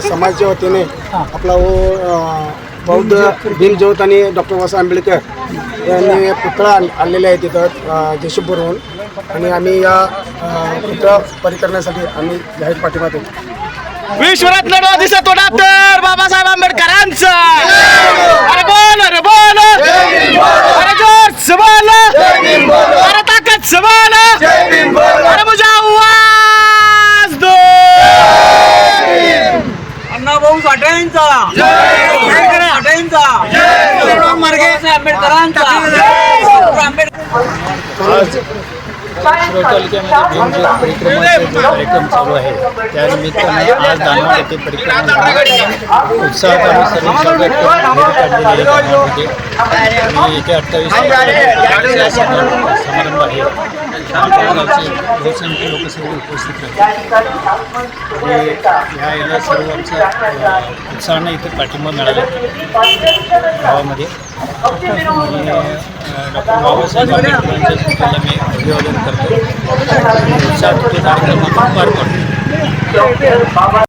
समाजच्या वतीने आपला वो बौद्ध भीमज्योत आणि डॉक्टर बाबासाहेब आंबेडकर यांनी पुतळा आणलेले आहे तिथं अ, आणि आम्ही या पुतळा परिकरणासाठी आम्ही जाहीर पाठिंबा देतो. विश्वरत्न दिसतो डॉक्टर अण्णाभाऊ साठेंचा. साठेंचा. आंबेडकरांचा. कार्यक्रम चालू आहे त्यानिमित्तानं आज दानवाड येथे परिक्रमा उत्साहात काढलेली आहे आणि येथे अठ्ठावीस समारंभ आहे आमच्या गावचे बहुसंख्य लोक सगळे उपस्थित राहतात. आणि ह्या याला सर्व आमचा उत्साहानं इथे पाठिंबा मिळाला. गावामध्ये. डॉक्टर बाबासाहेब आंबेडकरांच्या पुतळ्याला मी अभिवादन करतो. आणि उत्साहात तो कार्यक्रम आपण पार पाडतो.